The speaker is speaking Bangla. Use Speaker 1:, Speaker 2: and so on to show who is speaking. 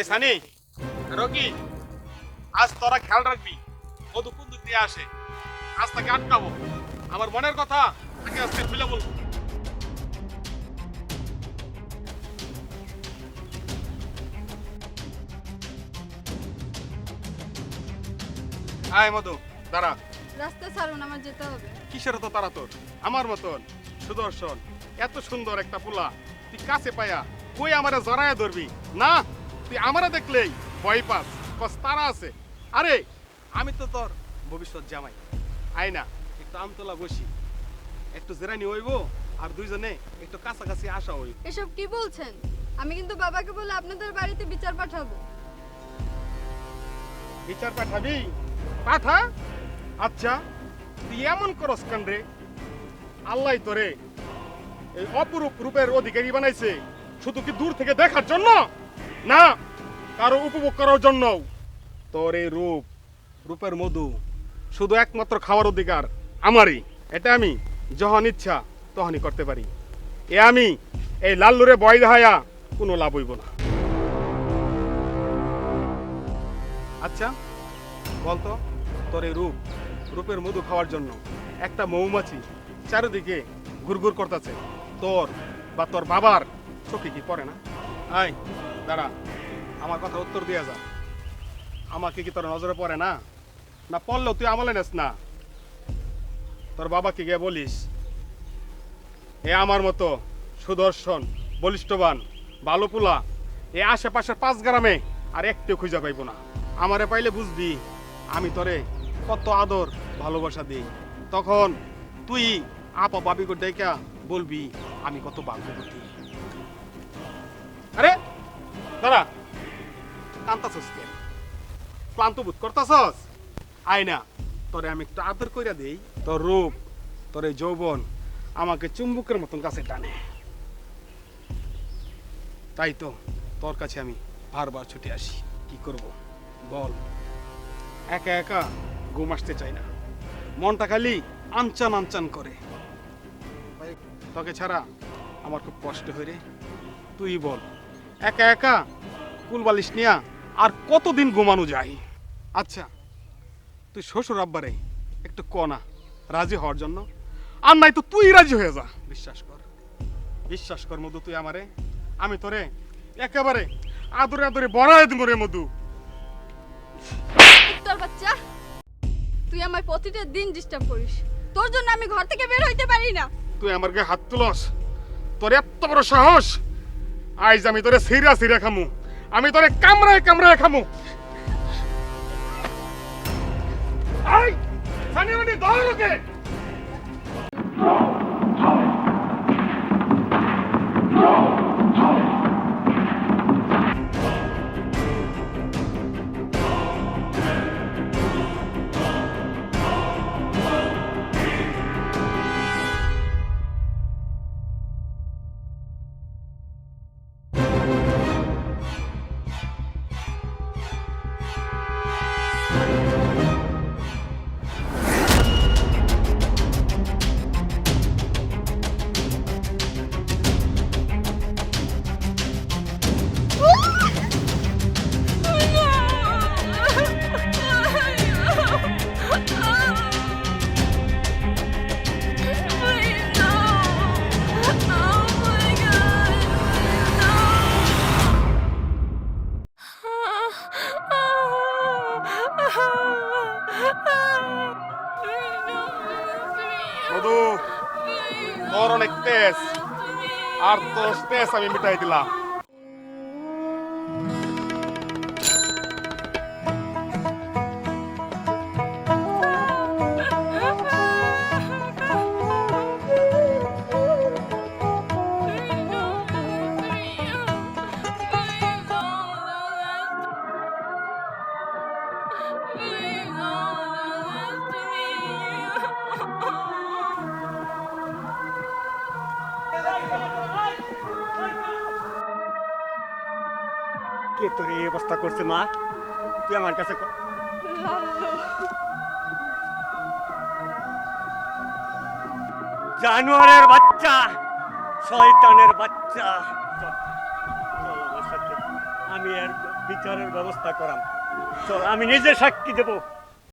Speaker 1: আই সানি রকি আজ তোরা খেয়াল রাখবি মধু কোন দিক দিয়ে আসে? আজ তাকে আটকাবো। আমার মনের কথা তাকে আজকে খুলে বলব। আয় মধু দাঁড়া।
Speaker 2: রাস্তা ছাড়ুন আমার যেতে হবে।
Speaker 1: কিসের তো তারা তোর? আমার মতন। সুদর্শন এত সুন্দর একটা পোলা। তুই কাছে পায়া কই আমারে জড়ায় ধরবি? না? তুই আমারে দেখলেই ভয় পাস কস তারা আছে। আরে আমি তো তোর ভবিষ্যৎ জামাই। আয়না একটু আমতলা বসি। একটু জেরানি হইব আর দুইজনে একটু কাছাকাছি আসা হইব।
Speaker 2: এসব কি বলছেন? আমি কিন্তু বাবাকে বলে আপনাদের বাড়িতে বিচার পাঠাবো।
Speaker 1: বিচার পাঠাবি? পাঠা? আচ্ছা তুই এমন করস কেন রে? আল্লাহ তোরে এই অপরূপ রূপের অধিকারী বানাইছে শুধু কি দূর থেকে দেখার জন্য? না! কারও উপভোগ করার জন্য তোর এই রূপ, রূপের মধু শুধু একমাত্র খাওয়ার অধিকার আমারই। এটা আমি যখন ইচ্ছা তখনই করতে পারি। এ আমি এই লাল্লুরে বয় দেখায়া কোনো লাভ হইব না। আচ্ছা বলতো, তোর এই রূপ, রূপের মধু খাওয়ার জন্য একটা মৌমাছি চারিদিকে ঘুরঘুর করতেছে। তোর বা তোর বাবার চোখে কি পড়ে না? আয়, দাঁড়া। আমার কথা উত্তর দিয়ে যা। আমাকে কি তোর নজরে পড়ে না? না পড়লেও তুই আমলে নেস না। তোর বাবাকে গিয়ে বলিস, এ আমার মতো সুদর্শন, বলিষ্ঠবান বালুপুলা এ আশেপাশের পাঁচ গ্রামে আর একটু খুঁজে পাইব না। আমারে পাইলে বুঝবি, আমি তোরে কত আদর, ভালোবাসা দিই। তখন তুই আপা বাবি করে ডেকা বলবি, আমি কত ভাগ্যবতী। আরে, দাঁড়া। কান্তাছস ক্লান্ত বোধ করতাছস? আয় না, তোরে আমি একটু আদর কইরা দেই। তোর রূপ, তোর এই যৌবন আমাকে চুম্বকের মতন কাছে টানে। তাই তো তোর কাছে আমি বারবার ছুটে আসি। কি করব? বল। একা একা ঘুম আসতে চাই না। মনটা খালি আনচান আনচান করে। তোকে ছাড়া আমার খুব কষ্ট হয়ে রে তুই বল, একা একা কুলবালিশ নিয়া আর কতদিন ঘুমানো যায়? আচ্ছা তুই শ্বশুর আব্বারে একটু কনা রাজি হওয়ার জন্য। আর নাই তো তুই রাজি হয়ে যা বিশ্বাস কর। বিশ্বাস কর মধু তুই আমারে। আমি তোরে একেবারে আদরে আদরে বড়াই দিব রে মধু।
Speaker 2: উত্তর বাচ্চা তুই আমার প্রতিটা দিন ডিস্টার্ব করিস। তোর জন্য আমি ঘর থেকে বের হইতে পারি না।
Speaker 1: তুই আমার গায়ে হাত তুলস। তোর এত বড় সাহস। আইজ আমি তোরে সিরা সিরা খামু। আমি তোরে কামড়ায় কামড়ায় খামু। আই! সানি দাও ধর লোকে মধু তোর অনেক তেজ আর তোর তেজ আমি মিটাই দিলাম
Speaker 3: কে অবস্থা করছে, মা? তুই আমার কাছে জানোয়ারের বাচ্চা, শয়তানের বাচ্চা। আমি এর বিচারের ব্যবস্থা করাম। চল, আমি নিজে সাক্ষী দেব।